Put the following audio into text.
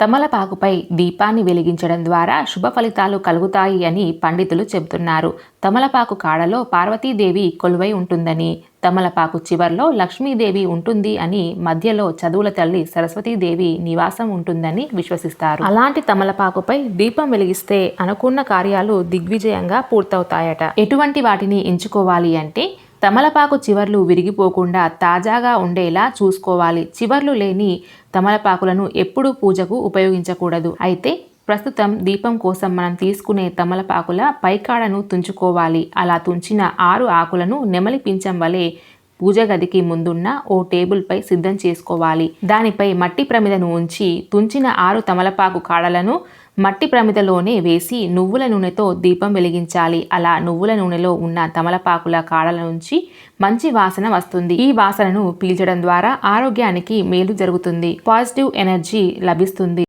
తమలపాకుపై దీపాన్ని వెలిగించడం ద్వారా శుభ ఫలితాలు కలుగుతాయి అని పండితులు చెబుతున్నారు. తమలపాకు కాడలో పార్వతీదేవి కొలువై ఉంటుందని తమలపాకు చివర్లో లక్ష్మీదేవి ఉంటుంది అని మధ్యలో చదువుల తల్లి సరస్వతీదేవి నివాసం ఉంటుందని విశ్వసిస్తారు. అలాంటి తమలపాకుపై దీపం వెలిగిస్తే అనుకున్న కార్యాలు దిగ్విజయంగా పూర్తవుతాయట. ఎటువంటి వాటిని ఎంచుకోవాలి అంటే తమలపాకు చివర్లు విరిగిపోకుండా తాజాగా ఉండేలా చూసుకోవాలి. చివర్లు లేని తమలపాకులను ఎప్పుడూ పూజకు ఉపయోగించకూడదు. అయితే ప్రస్తుతం దీపం కోసం మనం తీసుకునే తమలపాకుల పైకాడను తుంచుకోవాలి. అలా తుంచిన ఆరు ఆకులను నెమలి పించం వలె పూజ గదికి ముందున్న ఓ టేబుల్పై సిద్ధం చేసుకోవాలి. దానిపై మట్టి ప్రమిదను ఉంచి తుంచిన ఆరు తమలపాకు కాడలను మట్టి ప్రమిదలోనే వేసి నువ్వుల నూనెతో దీపం వెలిగించాలి. అలా నువ్వుల నూనెలో ఉన్న తమలపాకుల కాడల నుంచి మంచి వాసన వస్తుంది. ఈ వాసనను పీల్చడం ద్వారా ఆరోగ్యానికి మేలు జరుగుతుంది. పాజిటివ్ ఎనర్జీ లభిస్తుంది.